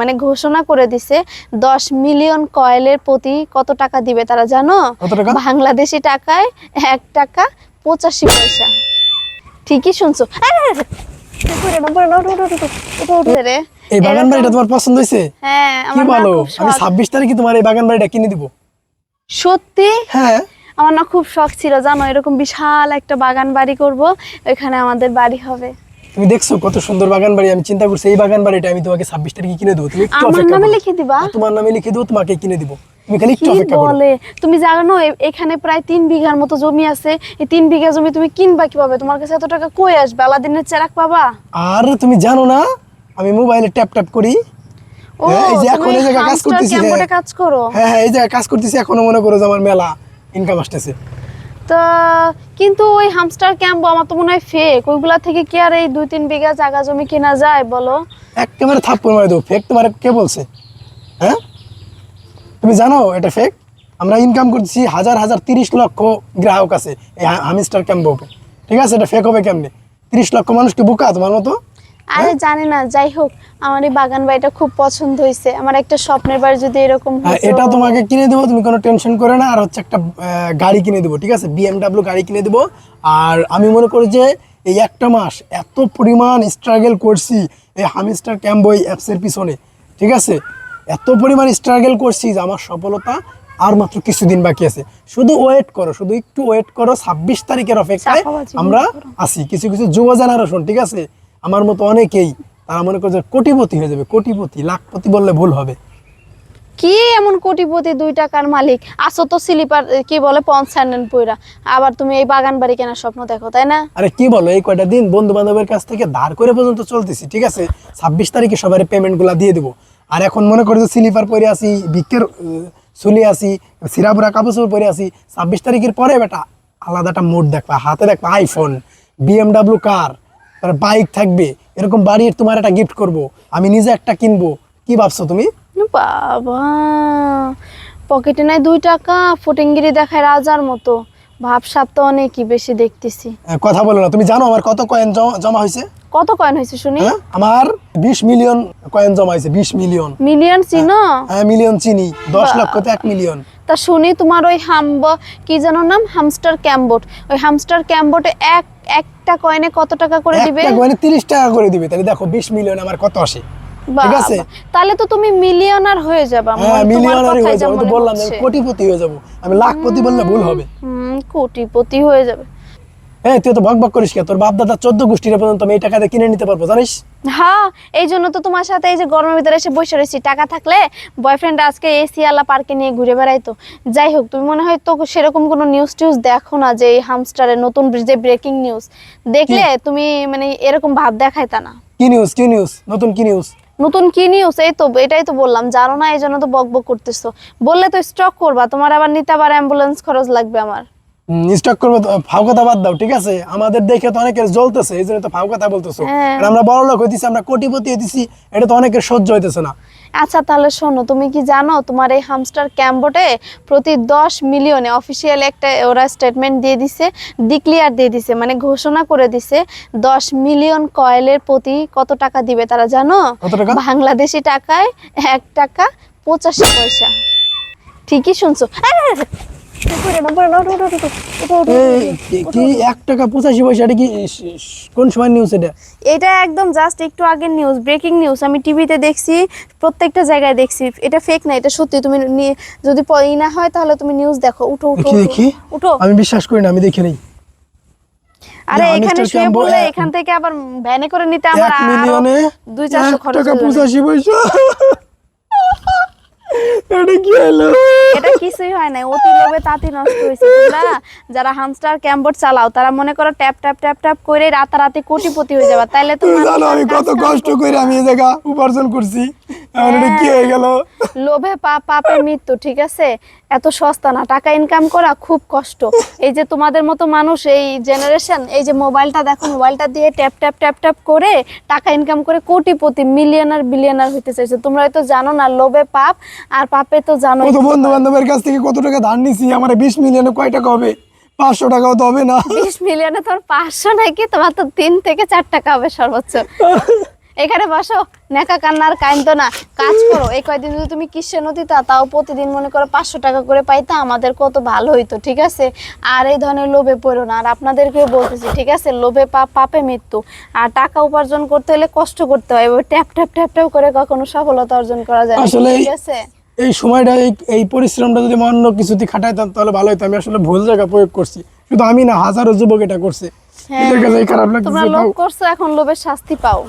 মানে ঘোষণা করে দিছে দশ মিলিয়ন কয়েলের প্রতি কত টাকা দিবে তারা জানো? বাংলাদেশি টাকায় এক টাকা পঁচাশি পয়সা। ঠিকই শুনছো। এই বাগান বাড়িটা তোমার পছন্দ হয়েছে? হ্যাঁ আমার খুব আমি। ছাব্বিশ তারিখে তোমার এই বাগান বাড়িটা কিনে দিব। সত্যি? হ্যাঁ। আমার না খুব শখ ছিল জানো এরকম বিশাল একটা বাগান বাড়ি করব এখানে আমাদের বাড়ি হবে। তুমি দেখছ কত সুন্দর বাগান বাড়ি আমি চিন্তা করছি এই বাগান বাড়িটা আমি তোমাকে ছাব্বিশ তারিখে কিনে দেবো। তুমি একটু আমার নামে লিখে দিবা? তোমার নামে লিখে দেবো তোমাকে কিনে দিব। তুমি খালি একটু অপেক্ষা করো। বলে? তুমি জানো এখানে প্রায় বিঘার মতো জমি আছে। এই বিঘা জমি তুমি কিনবা কীভাবে? তোমার কাছে এত টাকা কই আসবে? আলাদিনের চেরাক পাবা? আর তুমি জানো না আমি মোবাইলে ট্যাপ ট্যাপ করি। ও হ্যাঁ, এই যে এখন এই কাজ করতেছি, হ্যাঁ। কাজ করো? হ্যাঁ হ্যাঁ এই কাজ করতেছি এখনও মনে করো যে আমার মেলা ইনকাম আসতেছে। তো, কিন্তু ওই হামস্টার ক্যাম্প আমার তো মনে হয় ফেক ওইগুলা থেকে কি আর এই দুই তিন বিঘা জায়গা জমি কেনা যায় বলো? একেবারে থাপ্পড় মারে দেবো। ফেক তোমার কে বলছে? হ্যাঁ? তুমি জানো এটা ফেক আমরা ইনকাম করছি হাজার হাজার, তিরিশ লক্ষ গ্রাহক আছে এই হামিস্টার ক্যাম্পে ঠিক আছে, এটা ফেক হবে কেমনে? তিরিশ লক্ষ মানুষকে বোকা তোমার মতো? আরে জানি না যাই হোক আমার এই বাগান বাড়িটা খুব পছন্দ হয়েছে আমার একটা স্বপ্নের বাড়ি যদি এরকম এটা তোমাকে কিনে দেবো তুমি কোনো টেনশন করে না আর হচ্ছে একটা গাড়ি কিনে দেবো ঠিক আছে? বিএমডাব্লিউ গাড়ি কিনে দেবো। আর আমি মনে করি যে এই একটা মাস এত পরিমাণ স্ট্রাগল করছি এই হামিস্টার ক্যাম্প ওই অ্যাপসের পিছনে ঠিক আছে? এত পরিমাণ স্ট্রাগল করছি যে আমার সফলতা আর মাত্র কিছুদিন বাকি আছে। শুধু ওয়েট করো শুধু একটু ওয়েট করো ছাব্বিশ তারিখের অপেক্ষায় আমরা আসি কিছু কিছু যুব জেনারেশন ঠিক আছে? আমার মতো অনেকেই তারা মনে করে যে কোটিপতি হয়ে যাবে কোটিপতি লাখপতি বললে ভুল হবে। কি এমন কোটিপতি দুই টাকার মালিক? আসো তো স্লিপার কি বলে পঞ্চান্ন পয়রা আবার তুমি এই বাগান বাড়ি কেনার স্বপ্ন দেখো তাই না? আরে কি বলো এই কয়টা দিন বন্ধু বান্ধবের কাছ থেকে ধার করে পর্যন্ত চলতেছি ঠিক আছে? ছাব্বিশ তারিখে সবার পেমেন্টগুলা দিয়ে দেবো। আর এখন মনে করি যে স্লিপার পরে আসি ভিক্ষের চলে আসি সিরাপুরা কাপড় পরে আসি ছাব্বিশ তারিখের পরে বেটা আলাদা একটা মোড দেখবা হাতে দেখবা আইফোন বিএমডাব্লিউ কার তার বাইক থাকবে এরকম বাড়ির তোমার একটা গিফট করব আমি নিজে একটা কিনবো কি ভাবছ তুমি? বাবা পকেটে নাই দুই টাকা ফটিঙ্গিরি দেখায় রাজার মতো ভাবসাব তো অনেকই বেশি দেখতেছি। কথা বলো না তুমি জানো আমার কত কয়েন জমা- জমা হয়েছে? কত কয়েন হয়েছে শুনি? হ্যাঁ আমার বিশ মিলিয়ন কয়েন জমা হয়েছে বিশ মিলিয়ন মিলিয়ন চিনো? হ্যাঁ মিলিয়ন চিনি দশ লক্ষ তো এক মিলিয়ন তা শুনি তোমার ওই হাম্ব কি যেন নাম? Hamster Kombat. ওই হামস্টার ক্যাম্বোটে এক একটা কয়েনে কত টাকা করে দিবে? একটা কয়েনে তিরিশ টাকা করে দিবে। তাহলে দেখো বিশ মিলিয়ন আমার কত আসে? ঠিক আছে? তাহলে তো তুমি মিলিয়নার হয়ে যাবে। হ্যাঁ মিলিয়নার হয়ে যাব। আমি তো বললাম আমি কোটিপতি হয়ে যাব। আমি লাখপতি বললে ভুল হবে। হুম কোটিপতি হয়ে যাবে। হ্যাঁ তুই তো বকবক করিস কে তোর বাপ দাদা চোদ্দ গোষ্ঠীর পর্যন্ত আমি এই দিয়ে কিনে নিতে পারব জানিস? হ্যাঁ এই জন্য তো তোমার সাথে এই যে গরমের ভিতরে এসে বসে রয়েছি। টাকা থাকলে বয়ফ্রেন্ড আজকে এসি আলা পার্কে নিয়ে ঘুরে বেড়াইতো। যাই হোক তুমি মনে হয় তো সেরকম কোনো নিউজ টিউজ দেখো না যে এই হামস্টারের নতুন যে ব্রেকিং নিউজ দেখলে তুমি মানে এরকম ভাব দেখায় তা না। কি নিউজ কি নিউজ নতুন কি নিউজ নতুন কি নিউজ এই তো এটাই তো বললাম জানো না এই জন্য তো বক বক করতেছো। বললে তো স্টক করবা তোমার আবার নিতে আবার অ্যাম্বুলেন্স খরচ লাগবে আমার। স্টক করব ফাও কথা বাদ দাও ঠিক আছে? আমাদের দেখে তো অনেকের জ্বলতেছে এই জন্য তো ফাও কথা বলতেছো। হ্যাঁ। আর আমরা বড় লোক হইতেছি আমরা কোটিপতি হইতেছি এটা তো অনেকের সহ্য হইতেছে না। আচ্ছা তাহলে শোনো তুমি কি জানো তোমার এই হামস্টার ক্যাম্পটে প্রতি দশ মিলিয়নে অফিসিয়াল একটা ওরা স্টেটমেন্ট দিয়ে দিছে ডিক্লিয়ার দিয়ে দিছে মানে ঘোষণা করে দিছে দশ মিলিয়ন কয়েলের প্রতি কত টাকা দিবে তারা জানো? কত বাংলাদেশি টাকায় এক টাকা পঁচাশি পয়সা। ঠিকই শুনছো। কি এক টাকা পঁচাশি পয়সা এটা কি কোন সময় নিউজ এটা? এটা একদম জাস্ট একটু আগের নিউজ ব্রেকিং নিউজ আমি টিভিতে দেখছি প্রত্যেকটা জায়গায় দেখছি। এটা ফেক না এটা সত্যি। তুমি যদি ই না হয় তাহলে তুমি নিউজ দেখো। উঠো উঠো উঠো, আমি বিশ্বাস করি না আমি দেখে নেই। আরে এখানে শুয়ে পড়লে এখান থেকে আবার ভ্যানে করে নিতে আমার মিলিয়নে খরচ টাকা পয়সা। এটা কি হলো? এটা কিছুই হয় না অতি লোভে তাঁতি নষ্ট হয়েছে। না যারা হামস্টার ক্যাম্পবোর্ড চালাও তারা মনে করো ট্যাপ ট্যাপ ট্যাপ ট্যাপ করে রাতারাতি কোটিপতি হয়ে যাবে। তাইলে তো তুমি জানো আমি কত কষ্ট করে আমি এই জায়গা উপার্জন করছি। কি হয়ে গেল? লোভে পাপ পাপের মৃত্যু ঠিক আছে? এত সস্তা না। টাকা ইনকাম করা খুব কষ্ট। এই যে তোমাদের মতো মানুষ এই জেনারেশন এই যে মোবাইলটা দেখো মোবাইলটা দিয়ে ট্যাপ ট্যাপ ট্যাপ ট্যাপ করে টাকা ইনকাম করে কোটিপতি মিলিয়নার বিলিয়নার হইতে চাইছে। তোমরা হয়তো জানো না লোভে পাপ আর পাপে তো জানো কত বন্ধু বান্ধবের কাছ থেকে কত টাকা ধার নিছি? আমার বিশ মিলিয়নে কয় টাকা হবে? পাঁচশো টাকাও তো হবে না। বিশ মিলিয়নে তোর পাঁচশো নাকি তোমার তো তিন থেকে চার টাকা হবে সর্বোচ্চ। এখানে বসো নেকা কান্নার কাইন্দ না কাজ করো। এই কয়দিন যদি তুমি কিসে নদীতা তাও প্রতিদিন মনে করো পাঁচশো টাকা করে পাইতা আমাদের কত ভালো হইতো ঠিক আছে? আর এই ধরনের লোভে পড়ো না আর আপনাদেরকে বলতেছি ঠিক আছে? লোভে পাপ পাপে মৃত্যু। আর টাকা উপার্জন করতে হলে কষ্ট করতে হয় এবার ট্যাপ ট্যাপ ট্যাপ ট্যাপ করে কখনো সফলতা অর্জন করা যায় ঠিক আছে? এই সময়টা এই পরিশ্রমটা যদি অন্য কিছুতে খাটাইতাম তাহলে ভালো হতো আমি আসলে ভুল জায়গা প্রয়োগ করছি। শুধু আমি না হাজারো যুবক এটা করছে। হ্যাঁ। তোমরা লোভ করছ এখন লোভের শাস্তি পাও।